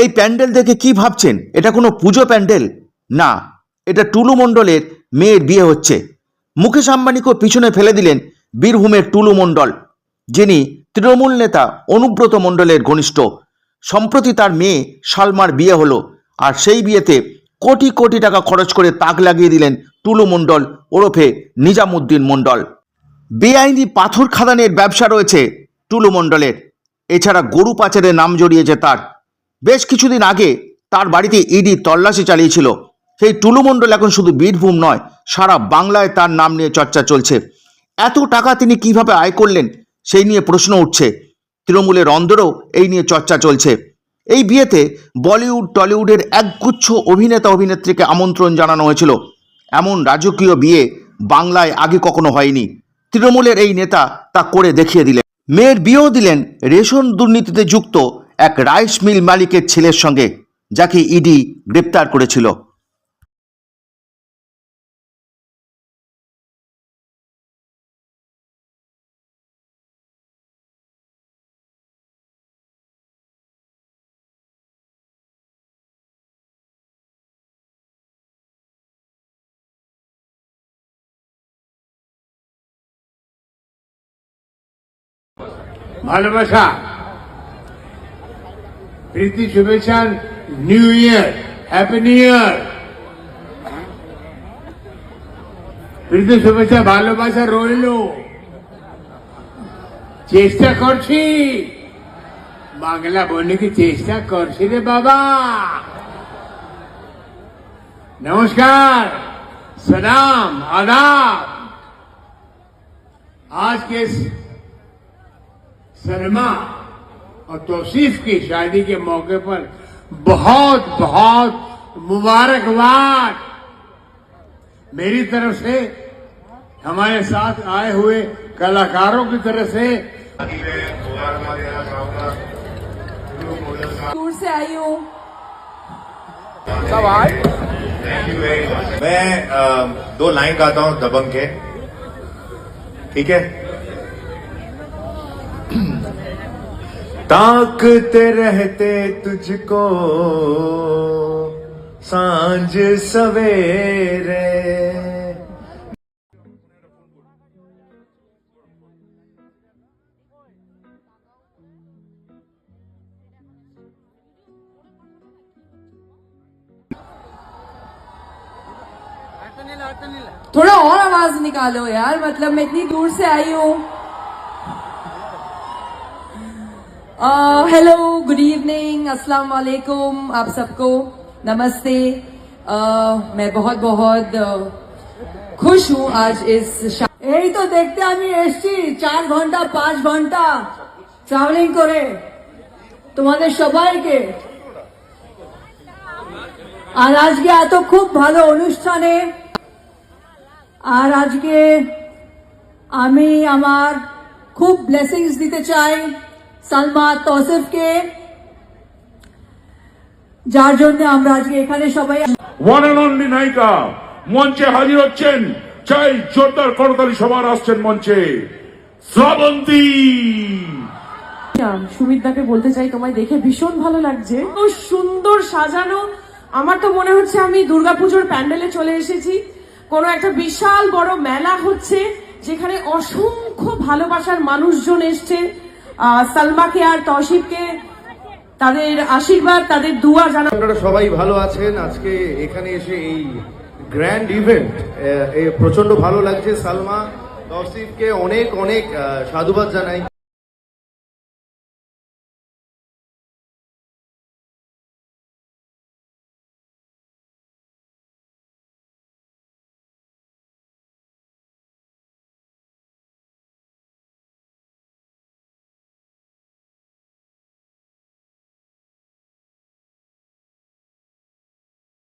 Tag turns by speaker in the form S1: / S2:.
S1: এই প্যান্ডেল দেখে কি ভাবছেন? এটা কোনো পুজো প্যান্ডেল? না, এটা টুলু মণ্ডলের মেয়ের বিয়ে হচ্ছে। মুকেশ আম্বানিকেও পিছনে ফেলে দিলেন বীরভূমের টুলু মণ্ডল, যিনি তৃণমূল নেতা অনুব্রত মণ্ডলের ঘনিষ্ঠ। সম্প্রতি তার মেয়ে সালমার বিয়ে হলো, আর সেই বিয়েতে কোটি কোটি টাকা খরচ করে তাক লাগিয়ে দিলেন টুলু মণ্ডল ওরফে নিজামুদ্দিন মণ্ডল। বেআইনি পাথর খাদানের ব্যবসা রয়েছে টুলু মণ্ডলের। এছাড়া গরু পাচারের নাম জড়িয়েছে তার। বেশ কিছুদিন আগে তার বাড়িতে ইডি তল্লাশি চালিয়েছিল। সেই টুলু মণ্ডল এখন শুধু বীরভূম নয়, সারা বাংলায় তার নাম নিয়ে চর্চা চলছে। এত টাকা তিনি কীভাবে আয় করলেন, সেই নিয়ে প্রশ্ন উঠছে। তৃণমূলের অন্দরেও এই নিয়ে চর্চা চলছে। এই বিয়েতে বলিউড, টলিউডের একগুচ্ছ অভিনেতা, অভিনেত্রীকে আমন্ত্রণ জানানো হয়েছিল। এমন রাজকীয় বিয়ে বাংলায় আগে কখনো হয়নি। তৃণমূলের এই নেতা তা করে দেখিয়ে দিলেন। মেয়ের বিয়েও দিলেন। রেশন দুর্নীতিতে যুক্ত এক রাইস মিল মালিকের ছেলের সঙ্গে যাকে ইডি গ্রেপ্তার করেছিল।
S2: ভালোবাসা। প্রীতি শুভেচ্ছা new year happy new year প্রীতি শুভেচ্ছা ভালোবাসা রইল চেষ্টা করছি বাংলা বললে কি চেষ্টা করছি রে বাবা नमस्कार सलाम आदाब आज के इस सलमा और तौसीफ की शादी के मौके पर बहुत बहुत मुबारकबाद। मेरी तरफ़ से हमारे साथ आए हुए कलाकारों की तरफ़ से।
S3: दूर से आई हूँ।
S4: मैं अ, दो लाइन गाता हूँ दबंग के। ठीक है? ताकते रहते तुझको। साँझ सवेरे।
S3: थोड़ा और आवाज़ निकालो यार मतलब मैं इतनी दूर से आई हूँ। हेलो गुड इवनिंग अस्सलाम वालेकुम आप सबको नमस्ते अह, मैं बहुत बहुत अह, खुश हूँ आज इस शा-
S5: এই তো দেখতে আমি এসছি চার ঘন্টা পাঁচ ঘন্টা ট্রাভেলিং করে তোমাদের সবাইকে আর আজকে এত খুব ভালো অনুষ্ঠানে আর আজকে আমি আমার খুব ব্লেসিংস দিতে চাই সালমা তসিফকে যার জন্য আমরা আজকে এখানে সবাই
S6: ওয়ান অ্যান্ড অনলি নায়িকা মঞ্চে হাজির হচ্ছেন। চাই জোরদার করতালি সবার আসছেন মঞ্চে। শ্রাবন্তী!
S7: সুমিতদাকে বলতে চাই তোমায় দেখে ভীষণ ভালো লাগছে। ও সুন্দর সাজানো। আমার তো মনে হচ্ছে আমি দুর্গাপুজোর প্যান্ডেলে চলে এসেছি। কোনো একটা বিশাল বড় মেলা হচ্ছে যেখানে অসংখ্য ভালোবাসার মানুষজন এসছে। সালমাকে আর তহসিবকে তাদের আশীর্বাদ, তাদের দুয়া জানা
S8: আপনারা সবাই ভালো আছেন। আজকে এখানে এসে এই গ্র্যান্ড ইভেন্ট প্রচণ্ড ভালো লাগছে। সালমা তহসিবকে অনেক অনেক সাধুবাদ জানাই।